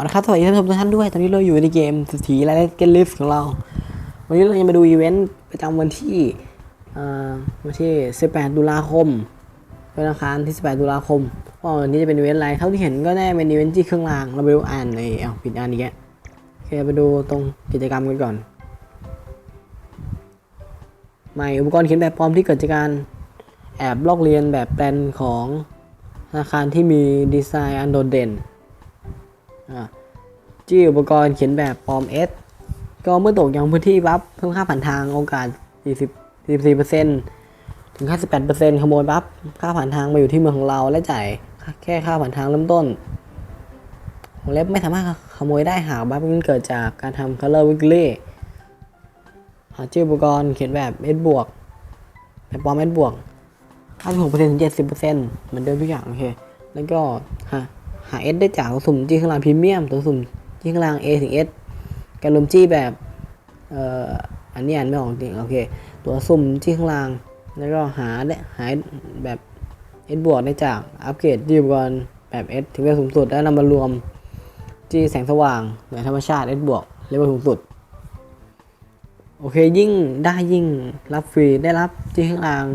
เอาละครับสวัสดีท่านผู้ชมทุกท่านด้วย ตอนนี้เราอยู่ในเกมสถีและเกมลิฟของเรา วันนี้เราจะมาดูอีเวนต์ประจำวันที่อ่าวันที่ 18 ตุลาคมวันอังคารที่ 18 ตุลาคมว่าวันนี้จะเป็นอีเวนต์อะไร เท่าที่เห็นก็น่เป็นอีเวนต์ที่เครื่องราง เราไปดูอ่านในเอาปิดอ่านอีกแล้วโอเคไปดูตรงกิจกรรมกันก่อน ใหม่อุปกรณ์เขียนแบบปลอมที่เกิดจากการแอบลอกเลียนแบบแปลนของธนาคารที่มีดีไซน์อันโดดเด่น จี้อุปกรณ์เขียนแบบปลอม S ก็เมื่อตกยังพื้นที่บัฟเพิ่มค่าผ่านทางโอกาส 40 44%ถึง 58%ขโมยบัฟค่าผ่านทางมาอยู่ที่เมืองของเราและจ่ายแค่ค่าผ่านทางเริ่มต้นวงเล็บไม่สามารถขโมยได้หากบัฟนั้นเกิดจากการทำ Color Weekly หาชื่ออุปกรณ์เขียนแบบ S บวกแบบปลอม S บวก56%ถึง70%เหมือนเดิมทุกอย่างโอเค แล้วก็หา หา S ได้จากตัวสุ่มจี้ข้างล่างพรีเมียมตัวสุ่มจี้ข้างล่าง A ถึง S การรวมจี้แบบเอ่ออันนี้อ่านไม่ออกจริงโอเค ตัวสุ่มจี้ข้างล่าง แล้วก็หาได้หาแบบ S บวกได้จากอัปเกรดจี้อุปกรณ์แบบ S ถึงเลเวลสูงสุดแล้วนำมารวมจี้แสงสว่างเหนือธรรมชาติ S บวกเลเวลสูงสุดโอเคยิ่งได้ยิ่งรับฟรีได้รับจี้ข้างล่าง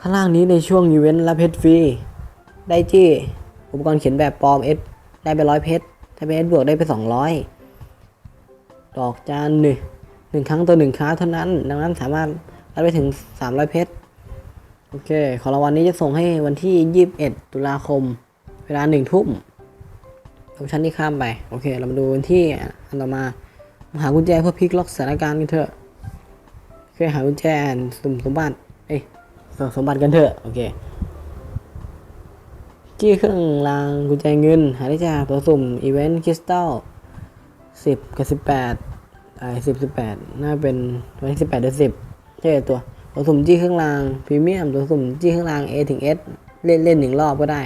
ข้างล่างนี้ในช่วงอีเวนต์รับเพชรฟรี ได้จี้ อุปกรณ์เขียนแบบปลอม S ได้ไปร้อยเพชร ถ้าเป็น S บวกได้ไปสองร้อยดอกจานหนึ่งหนึ่งครั้งต่อหนึ่งครั้งเท่านั้น ดังนั้นสามารถรับไปถึงสามร้อยเพชร โอเค ของรางวัลนี้จะส่งให้วันที่ยี่สิบเอ็ดตุลาคม เวลาหนึ่งทุ่มออปชั่นที่ข้ามไป โอเค เรามาดูวันที่อันต่อมา หากุญแจเพื่อพลิกล็อกสถานการณ์กันเถอะโอเคหากุญแจสมสมบัติ เอ้ยสมบัติกันเถอะ โอเค กี้เครื่องรางกุญแจเงิน หาได้จากตัวสุ่มอีเวนต์คริสตัลสิบกับสิบแปดไอ้สิบสิบแปดน่าเป็นวันที่สิบแปดเดือนสิบใช่ตัวตัวสุ่มจี้เครื่องรางพรีเมียมตัวสุ่มจี้เครื่องราง A ถึง S เล่นเล่นหนึ่งรอบก็ได้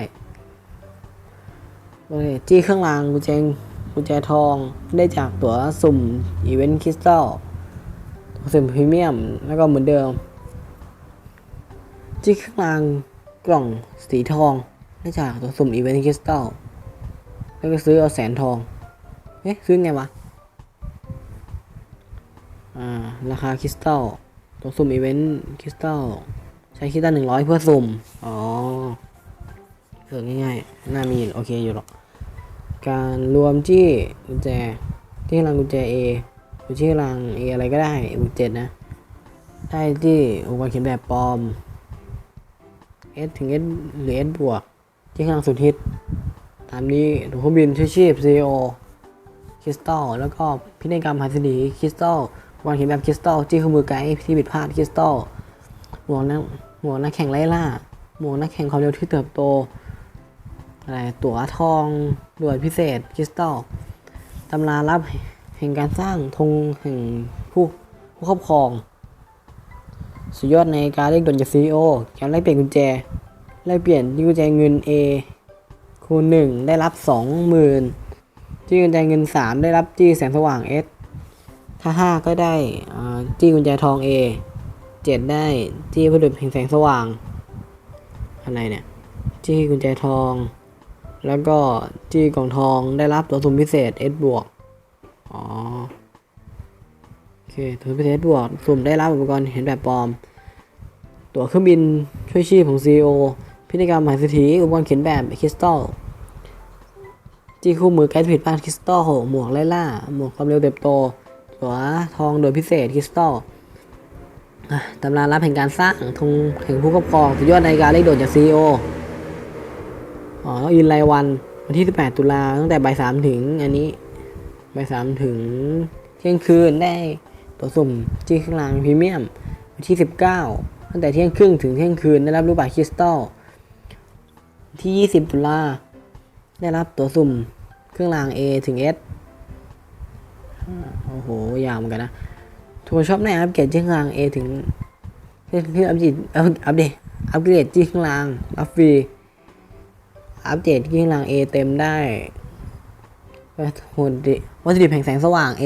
โอเคจี้เครื่องรางกุญแจกุญแจทองได้จากตัวสุ่มอีเวนต์คริสตัลตัวสุ่มพรีเมียมแล้วก็เหมือนเดิม จี้เครื่องรางกล่องสีทอง ได้จากตัวสุ่มอีเวนต์คริสตัลแล้วก็ซื้อเอาแสนทองเอ๊ะซื้อไงวะอ่าราคาคริสตัลตัวสุ่มอีเวนต์คริสตัลใช้คริสตัลหนึ่งร้อยเพื่อสุ่มอ๋อเออง่ายๆน่ามีโอเคอยู่หรอกการรวมจี้กุญแจที่รางกุญแจ A หรือที่ราง A อะไรก็ได้บุกเจ็ดนะ ได้ที่อุปกรณ์เขียนแบบปลอม S ถึง S หรือ S บวก ที่ข้างสุดฮิต ตามนี้ถูกเครื่องบินช่วยชีพ CEO คริสตัลแล้วก็พินัยกรรมหัสดีคริสตัลวางเขียนแบบคริสตัลจี้เครื่อมือไกด์ที่ผิดพลาดคริสตัลหมวกนักหมวกนักแข่งไล่ล่า หมวกนักแข่งความเร็วที่เติบโตอะไรตั๋วทองด่วนพิเศษคริสตัลตำราลับแห่งการสร้างธงแห่งผู้ผู้ครอบครอง สุดยอดในการเรียกดนจาก CEO การแลกเปลี่ยนกุญแจ แลกเปลี่ยนที่กุญแจเงิน A คูณ1ได้รับ 20,000จี้กุญแจเงิน 3 ได้รับจี้แสงสว่าง S ถ้า 5 ก็ได้จี้กุญแจทอง A 7 ได้จี้ผลึกแห่งแสงสว่าง อะไรเนี่ยจี้กุญแจทอง แล้วก็จี้กล่องทองได้รับตัวสุ่มพิเศษ S บวกอ๋อโอเคตัวสุ่มพิเศษบวกสุ่มได้รับอุปกรณ์เห็นแบบปลอม ตั๋วเครื่องบินช่วยชีพของ CEO พิธีกรรมหมายสถีอุปกรณ์เขียนแบบคริสตัลจี้คู่มือไกด์ผิดพลาดคริสตัลหมวกไล่ล่า หมวกความเร็วเติบโตตัวทองโดยพิเศษคริสตัลตำรารับแห่งการสร้างธงแห่งผู้ครอบครองสุดยอดในการเลขโดดจาก CEO อ๋ออินรายวันวันที่ 18 ตุลาตั้งแต่บ่ายสามถึงอันนี้บ่ายสามถึงเที่ยงคืนได้ตัวสุ่มจี้ข้างล่างพรีเมียม วันที่ 19 ตั้งแต่เที่ยงครึ่งถึงเที่ยงคืนได้รับรูปแบบคริสตัล ที่ 20 ตุลาได้รับตัวสุ่มเครื่องราง A ถึง S โอ้โห ยาวเหมือนกันนะทุกคนชอบแน่อัปเกรดเครื่องราง A ถึงเพื่องอัปเดตอัปอัปเดตอัปเกรดที่เครื่องรางรับฟรีอัปเดตที่เครื่องราง A เต็มได้วัตถุดิบวัตถุดิบแห่งแสงสว่าง A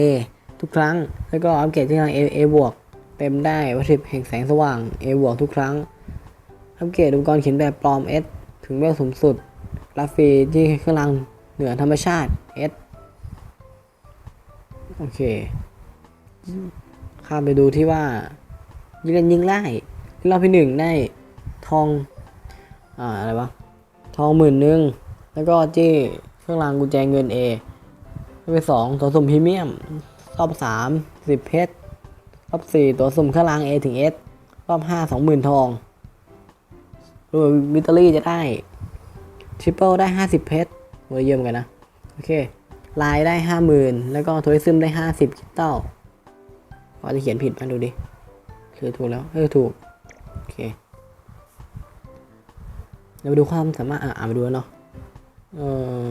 ทุกครั้ง แล้วก็อัปเกรดเครื่องราง A A บวกเต็มได้วัตถุดิบแห่งแสงสว่าง A บวกทุกครั้งอัปเกรดอุปกรณ์เขียนแบบปลอม S ถึงเวลสูงสุด รับฟรีที่เครื่องรางเหนือธรรมชาติ S โอเค ข้ามไปดูที่ว่า ยิงเล่นยิงไล่รอบที่หนึ่งได้ทอง อ่า อะไรวะ ทองหมื่นหนึ่ง แล้วก็จี้เครื่องรางกุญแจเงิน A รอบที่สองตัวสุ่มพรีเมียม รอบสามสิบเพชร รอบสี่ตัวสุ่มเครื่องราง A ถึง S รอบห้าสองหมื่นทอง รวมวิตเตอรี่จะได้ทริปเปิลได้ห้าสิบเพชรเวอร์เยี่ยมกันนะ โอเคลายได้ห้าหมื่นแล้วก็ทัวริซึมได้ห้าสิบคิตเต้าพอจะเขียนผิดมาดูดิคือถูกแล้วเออถูก โอเคเดี๋ยวมาดูความสามารถ อะอ่านไปดูเนาะเออ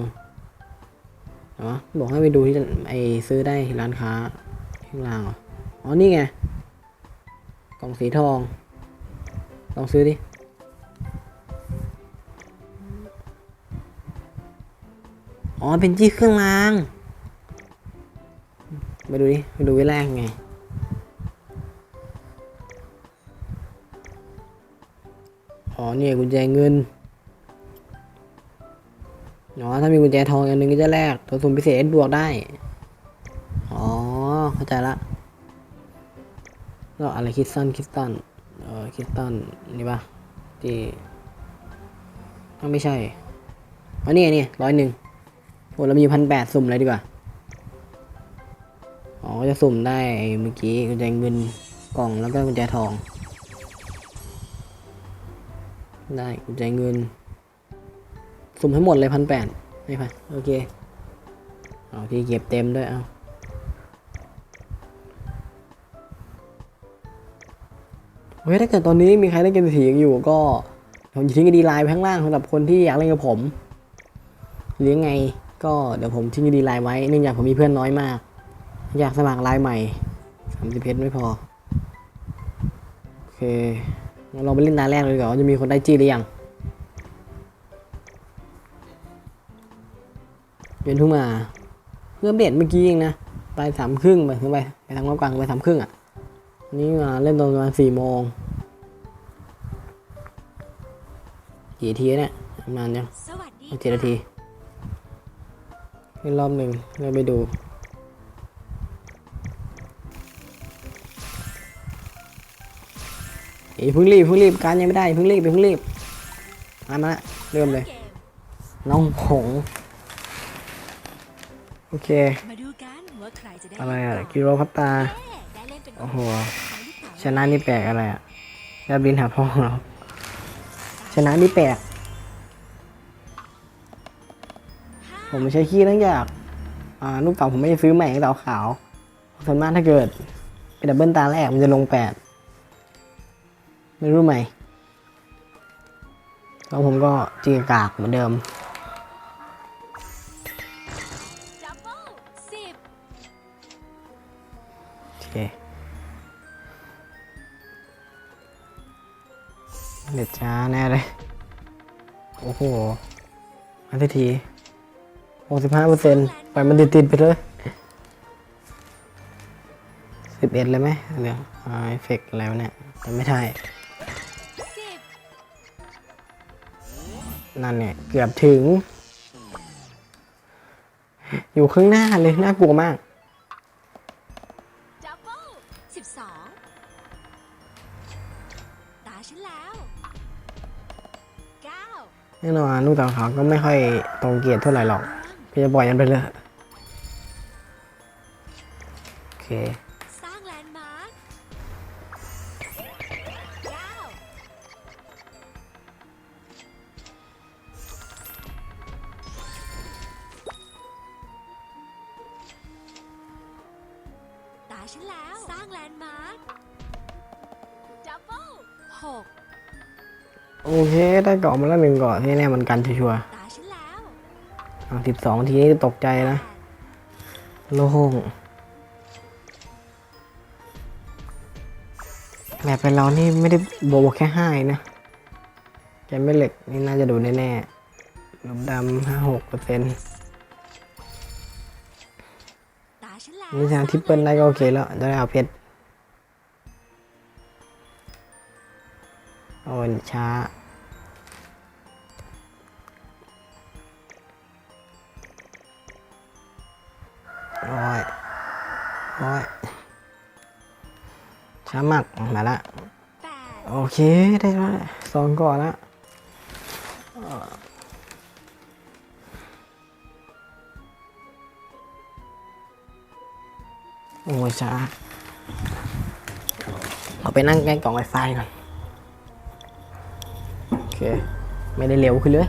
เนาะบอกให้ไปดูที่ไอซื้อได้ที่ร้านค้าข้างล่างเหรออ๋อนี่ไง กล่องสีทอง ลองซื้อดิ อ๋อ เป็นจี้เครื่องราง มาดูดิมาดูว้แรกไง อ๋อ เนี่ยกุญแจเงินอ๋อถ้ามีกุญแจทองอันหนึงก็จะแลกตัวสุ่มพิเศษบวกได้ อ๋อ เข้าใจละแล้วอะไรคิดสั้นคิดตันเออคิดตันนี่ปะที่ต้องไม่ใช่ อ๋อนี่นี่ร้อยหนึ่ง โอ้เรามีพันแปดสุ่มเลยดีกว่า อ๋อจะสุ่มได้เมื่อกี้กุญแจเงินกล่องแล้วก็กุญแจทอง ได้กุญแจเงิน สุ่มให้หมดเลยพันแปดไม่พันโอเคเอาที่เก็บเต็มด้วยเอาโอเคถ้าเกิดตอนนี้มีใครเล่นเกมสียงอยู่ก็ผมจะทิ้งไอดีไลน์ไว้ข้างล่างสำหรับคนที่อยากเล่นกับผมหรือยังไง ก็เดี๋ยวผมทิ้งไอดีไลน์ไว้เนื่องจากผมมีเพื่อนน้อยมาก อยากสมัครไลน์ใหม่สามสิบเพชรไม่พอ โอเคงั้นเราไปเล่นตาแรกเลยดีกว่อนว่าจะมีคนได้จี้หรือยังเวียนทุ่งมาเพื่อเบ็ดเมื่อกี้เองนะไปสามครึ่งไปถึงไปไปทางรอบกลางไปสามครึ่งอะอันนี้มาเล่นตอนประมาณสี่โมงกี่ทีเนี่ยประมาณยังสวัสดีเจ็ดนาที เล่นรอบหนึ่งเราไปดูอ้ยเพิ่งรีบพิ่งรีบการยังไม่ได้พิ่งรีบพิ่งรีบมามาเริ่มเลย น้องผงโอเค อะไรอะก่นกิโลพัตตาอ๊ะได้เล่นเป็นโอ้โห ชนะนี่แปลกอะไรอะแลบลิ้นหาพ่อเรอชนะนี่แปลก ผมใช้ขี้ตั้งจากอ่ลูกเต๋าผมไม่ได้ซื้อใหม่ลูกเต๋าขาว ส่วนมากถ้าเกิด เป็นดับเบิลตาแรกมันจะลงแปดไม่รู้ไหมแล้วผมก็จีกากเหมือนเดิมเบิลสิบโอเคเด็ดช้าแน่เลย โอ้โหมาทีที หกสิบห้าเปอร์เซ็นต์ปล่อยมันติดติดๆไปเลยสิบเอ็ดเลยไหมเดี๋ยวอ่าเอฟเฟกต์อะไรวะเนี่ยแต่ไม่ใช่สิบนั่นเนี่ยเกือบถึง อยู่ข้างหน้าเลย น่ากลัวมากดับเบิลสิบสองตาฉันแล้วเก้าแน่นอนลูกเต๋าขาวก็ไม่ค่อยตรงเกียรติเท่าไหร่หรอก พี่จะปล่อยมันไปเลยโอเคสร้างแลนด์มาร์คเก้าตาฉันแล้ว สร้างแลนด์มาร์คดับเบิลหกโอเค ได้เกาะมาแล้วหนึ่งเกาะที่แน่มันกันชัวร์ตาฉันแล้วๆ สิบสองทีนี้ตกใจนะโล่งแบบเป็นเรานี่ไม่ได้โบวแค่ห้านะแกไม่เหล็กนี่น่าจะดูแน่ๆหลุมดำห้าหกเปอร์เซ็นต์ตาฉันแล้วนี่ชนะทิปเปิลได้ก็โอเคแล้วจะได้เอาเพชรโอ้ช้า โอ้ยโอ้ยช้ามากมาละโอเคได้แล้วสองก่อนละโอ้ยช้าเอาไปนั่งใกล้กล่องไวไฟก่อน โอเค ไม่ได้เร็วขึ้นเลย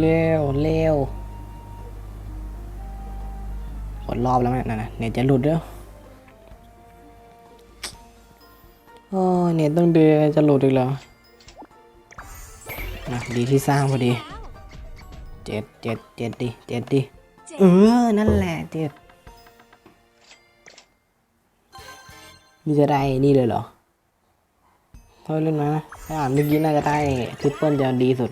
เร็วเร็ว ดรอบแล้วไหมนั่นนะเน็ตจะหลุดแล้วโอ้เน็ตต้องเดือจะหลุดอีกแล้วนะดีที่สร้างพอดีเจ็ดเจ็ดเจ็ดดิเจ็ดดิเออ นั่นแหละเจ็ดนี่จะได้นี่เลยเหรอเท่าเล่นนะถ้าอ่านเมื่อกี้น่าจะได้ทริปเปิลจะดีสุด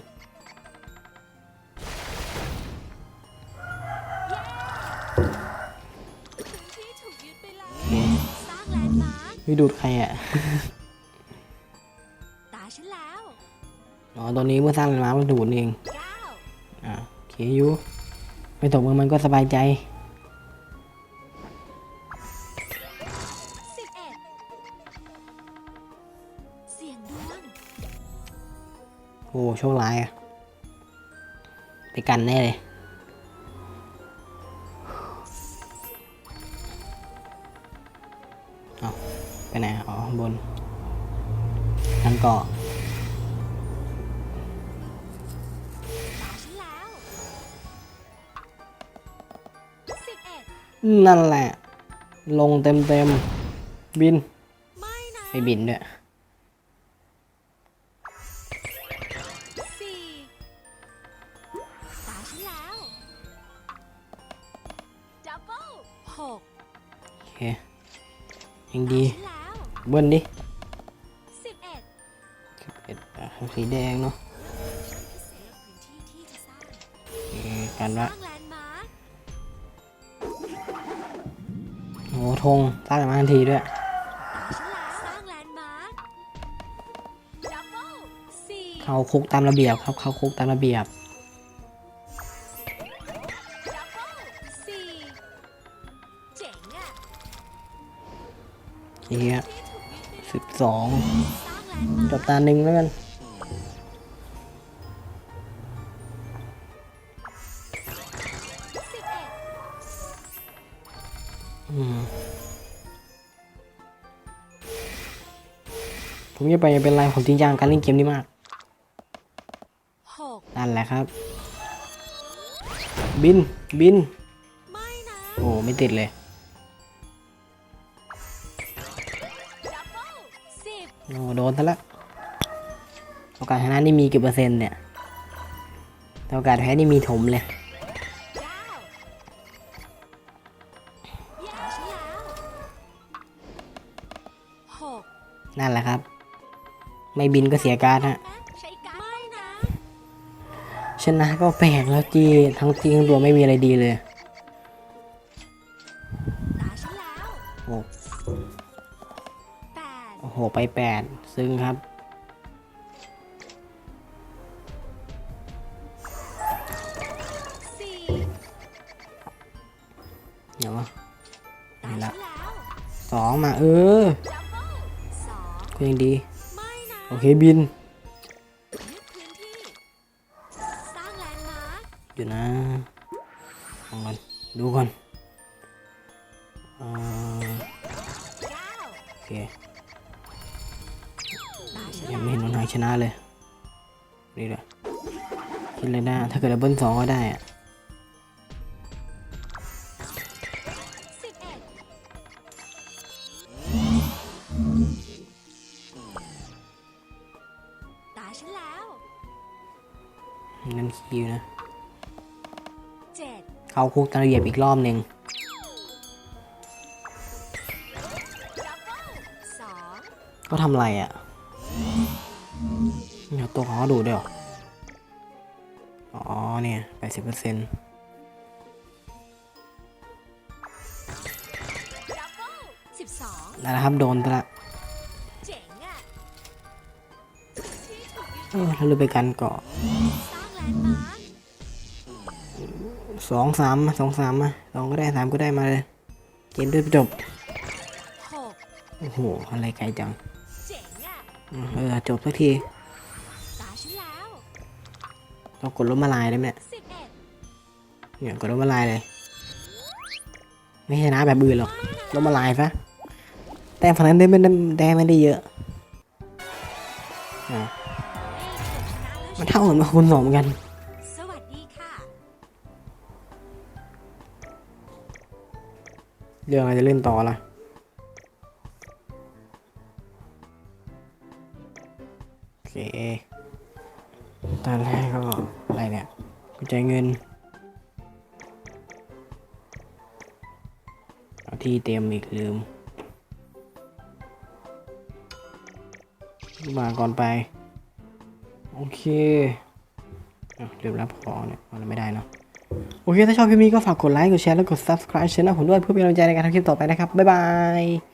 วิดูดใครอะตาฉันแล้วอ๋อตอนนี้เมื่อสร้างเป็นม้ามันดูดเองเก้าอ่าโอเคอยูไม่ตกมือมันก็สบายใจสิบเอ็ดเสียงดวงโอ้โชคร้ายอะไปกันแน่เลย เอา ไปไหน อ๋อ ข้างบนนั่นเกาะตาฉันแล้วสิบเอ็ดนั่นแหละ ลงเต็มเต็มๆบินไม่นะไปบินด้วยสี่ตาฉันแล้วดับเบิลหกโอเคยังดีฉันแล้ว เบิ้ลดิสิบเอ็ดเอ็ดอะสีแดงเนาะพิเศษพื้นที่ที่จะสร้างโอเคกันสละร้างแลนด์มาร์คโอ้ธงสร้างมาทันทีด้วยตาฉันแล้วสร้างแลนด์มาร์คดับเบิลสี่เข้าคุกตามระเบียบครับ เข้าคุกตามระเบียบดับเบิลสี่เจ๋งอะเฮีย สิบสองจบตาหนึ่งแล้วกันผมจะไปเป็นไรผมจริงจังการเล่นเกมนี้มากนั่นแหละครับ บินบิน โอ้ ไม่ติดเลย โอ้โดนซะละโอกาสชนะนี่มีกี่เปอร์เซ็นต์เนี่ยแต่โอกาสแพ้นี่มีถมเลยนั่นแหละครับ ไม่บินก็เสียการดฮะชนะก็แปลกแล้วจีทั้งจีทั้งตัวไม่มีอะไรดีเลยโอ้ โอ้โห ไปแปดซึ่งครับ เดี๋ยวนี่ละสองมา เออก็ยังดี โอเค บิน อยู่นะลองกันดูก่อนโอเค ยังแล้วไม่เห็นน้องนายชนะเลย นี่เลยคิดเลยนะถ้าเกิดดับเบิลสองก็ได้อะสิบเอ็ดตาฉันแล้วนั่นคิวนะเจ็ดเข้าคุกตามระเบียบอีกรอบหนึ่งดับเบิลสองก็ทำอะไรอะ เดี๋ยตัวของเขาดูด้วยหรอ อ๋อเนี่ยแปดสิบเปอร์เซ็นต์ดับเบิลสิบสองแล้วนะครับ โดนไปละเอะที่ถูกยึดเอแล้วเราไปกันเกาะสองสามสองสามมาสองก็ได้สามก็ได้มาเลย เกมด้วยจบ โอ้โห อะไรไกลจัง เจ๋งอะอืมเออจบสักทีตาฉันแล้วเรากดลบมาลายได้ไหมเนี่ยสิบเอ็ดเนี่ยกดลบมาลายเลย ไม่ชนะแบบอื่นหรอกลบมาลายซะแต้มฝั่งนั้นได้ไม่ได้ได้ไม่ได้เยอะอะเฮ้ยเกือบชนะแล้วมันเท่าเหมือนมาคูณสองเหมือนกันสวัสดีค่ะเรื่องอะไรจะเล่นต่อล่ะ เคตอนแรกก็อะไรเนี่ยกุญแจเงินเอาที่เต็มอีกลืม มาก่อนไป โอเคอะลืมรับของเนี่ยเอาอะไรไม่ได้เนาะโอเค ถ้าชอบคลิปนี้ก็ฝากกดไลค์ กดแชร์ และกด subscribe ช่องผมด้วยเพื่อเป็นกำลังใจในการทำคลิปต่อไปนะครับ บ๊ายบาย